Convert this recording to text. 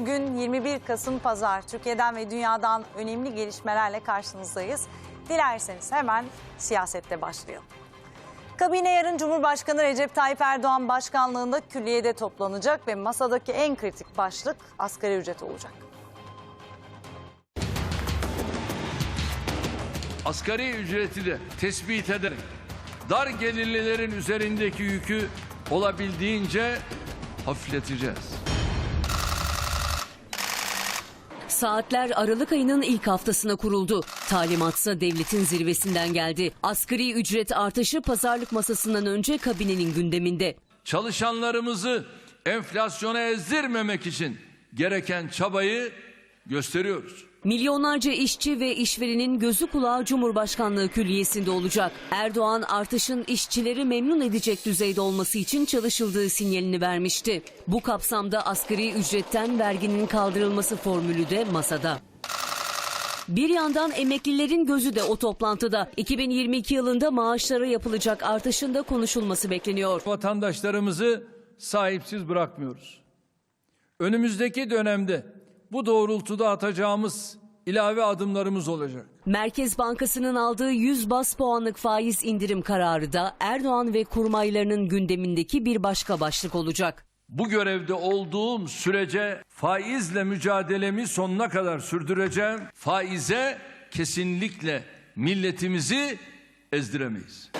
Bugün 21 Kasım Pazar. Türkiye'den ve dünyadan önemli gelişmelerle karşınızdayız. Dilerseniz hemen siyasette başlayalım. Kabine yarın Cumhurbaşkanı Recep Tayyip Erdoğan başkanlığında külliyede toplanacak ve masadaki en kritik başlık asgari ücret olacak. asgari ücreti de tespit ederek dar gelirlilerin üzerindeki yükü olabildiğince hafifleteceğiz. Saatler Aralık ayının ilk haftasına kuruldu. Talimatsa devletin zirvesinden geldi. Asgari ücret artışı pazarlık masasından önce kabinenin gündeminde. Çalışanlarımızı enflasyona ezdirmemek için gereken çabayı gösteriyoruz. Milyonlarca işçi ve işverenin gözü kulağı Cumhurbaşkanlığı Külliyesi'nde olacak. Erdoğan artışın işçileri memnun edecek düzeyde olması için çalışıldığı sinyalini vermişti. Bu kapsamda asgari ücretten verginin kaldırılması formülü de masada. Bir yandan emeklilerin gözü de o toplantıda. 2022 yılında maaşlara yapılacak artışın da konuşulması bekleniyor. vatandaşlarımızı sahipsiz bırakmıyoruz. Önümüzdeki dönemde bu doğrultuda atacağımız ilave adımlarımız olacak. Merkez Bankası'nın aldığı 100 bas puanlık faiz indirim kararı da Erdoğan ve kurmaylarının gündemindeki bir başka başlık olacak. Bu görevde olduğum sürece faizle mücadelemi sonuna kadar sürdüreceğim. Faize kesinlikle milletimizi ezdiremeyiz.